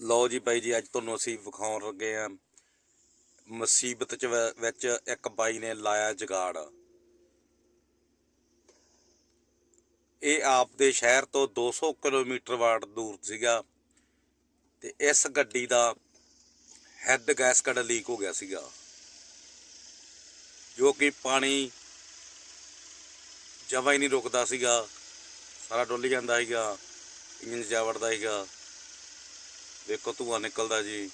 ਲਓ ਜੀ ਬਾਈ ਜੀ, ਅੱਜ ਤੁਹਾਨੂੰ ਅਸੀਂ ਵਿਖਾਉਣ ਲੱਗੇ ਆ ਮੁਸੀਬਤ ਚ ਵ- ਵਿੱਚ ਇੱਕ ਬਾਈ ਨੇ ਲਾਇਆ ਜਗਾੜ। ਇਹ ਆਪ ਦੇ ਸ਼ਹਿਰ ਤੋਂ 200 ਕਿਲੋਮੀਟਰ ਵਾਟ ਦੂਰ ਸੀਗਾ ਤੇ ਇਸ ਗੱਡੀ ਦਾ ਹੈੱਡ ਗੈਸਕਟ ਲੀਕ ਹੋ ਗਿਆ ਸੀਗਾ, ਜੋ ਕਿ ਪਾਣੀ ਜਮਾ ਹੀ ਨਹੀਂ ਰੁਕਦਾ ਸੀਗਾ, ਸਾਰਾ ਡੁੱਲ ਜਾਂਦਾ ਸੀਗਾ ਇੰਜਨ ਜਾ ਵੜਦਾ ਸੀਗਾ। ਵੇਖੋ ਧੂਆ ਨਿਕਲਦਾ ਜੀ।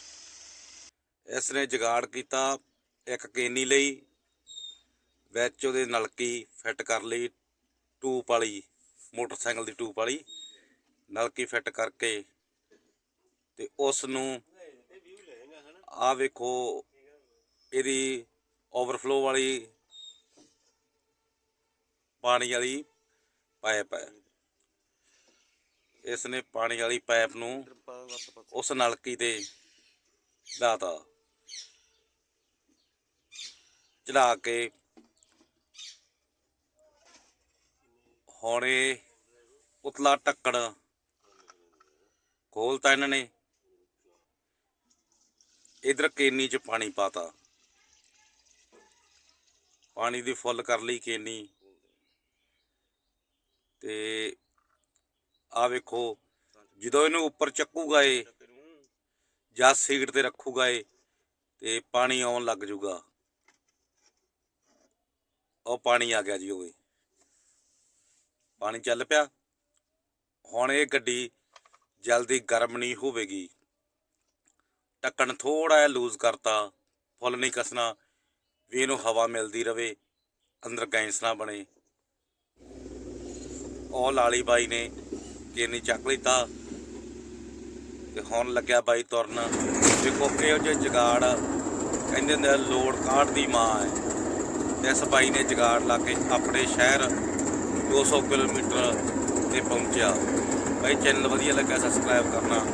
ਇਸ ਨੇ ਜਗਾੜ ਕੀਤਾ ਇੱਕ ਕੇਨੀ ਲਈ, ਵਿੱਚ ਉਹਦੇ ਨਲਕੀ ਫਿੱਟ ਕਰ ਲਈ, ਟੂਪ ਵਾਲੀ, ਮੋਟਰਸਾਈਕਲ ਦੀ ਟੂਪ ਵਾਲੀ, ਨਲਕੀ ਫਿੱਟ ਕਰਕੇ ਤੇ ਉਸ ਨੂੰ ਆ ਵੇਖੋ, ਇਹਦੀ ਓਵਰਫਲੋ ਵਾਲੀ ਪਾਣੀ ਵਾਲੀ ਪਾਈਪ ਹੈ। ਇਸ ਨੇ ਪਾਣੀ ਵਾਲੀ ਪਾਈਪ ਨੂੰ ਉਸ ਨਲਕੀ ਤੇ ਲਾਤਾ ਚੜਾ ਕੇ ਹੁਣ ਇਹ ਉਤਲਾ ਟੱਕਣ ਖੋਲਤਾ ਇਹਨਾਂ ਨੇ। ਇਧਰ ਕੇਨੀ ਚ ਪਾਣੀ ਪਾਤਾ। ਪਾਣੀ ਦੀ ਫੁੱਲ ਕਰ ਲਈ ਕੇਨੀ। ਤੇ ਆ ਵੇਖੋ ਜਦੋਂ ਇਹਨੂੰ ਉੱਪਰ ਚੱਕੂਗਾ ਇਹ, ਜਾਂ ਸੀਟ ਤੇ ਰੱਖੂਗਾ ਇਹ, ਤੇ ਪਾਣੀ ਆਉਣ ਲੱਗ ਜਾਊਗਾ ਉਹ ਪਾਣੀ ਆ ਗਿਆ ਜੀ ਓਏ ਪਾਣੀ ਚੱਲ ਪਿਆ। ਹੁਣ ਇਹ ਗੱਡੀ ਜਲਦੀ ਗਰਮ ਨਹੀਂ ਹੋਵੇਗੀ। ਢੱਕਣ ਥੋੜਾ ਜਿਹਾ ਲੂਜ਼ ਕਰਤਾ, ਫੁੱਲ ਨਹੀਂ ਕੱਸਣਾ, ਵੀ ਇਹਨੂੰ ਹਵਾ ਮਿਲਦੀ ਰਵੇ, ਅੰਦਰ ਗੈਸ ਨਾ ਬਣੇ। ਉਹ ਲਾਲੀ ਬਾਈ ਨੇ ਕੇਨੀ ਚੱਕ ਲਿੱਤਾ ਤੇ ਹੁਣ ਲੱਗਿਆ ਬਾਈ ਤੁਰਨ। ਦੇਖੋ ਕਿਹੋ ਜਿਹੇ ਜਗਾੜ ਕਹਿੰਦੇ ਨੇ ਲੋੜ ਕਾਢ ਦੀ ਮਾਂ ਹੈ। ਤੇ ਇਸ ਬਾਈ ਨੇ ਜਗਾੜ ਲਾ ਕੇ ਆਪਣੇ ਸ਼ਹਿਰ 200 ਕਿਲੋਮੀਟਰ ਤੇ ਪਹੁੰਚਿਆ। ਬਾਈ ਚੈਨਲ ਵਧੀਆ ਲੱਗਾ ਸਬਸਕ੍ਰਾਈਬ ਕਰਨਾ।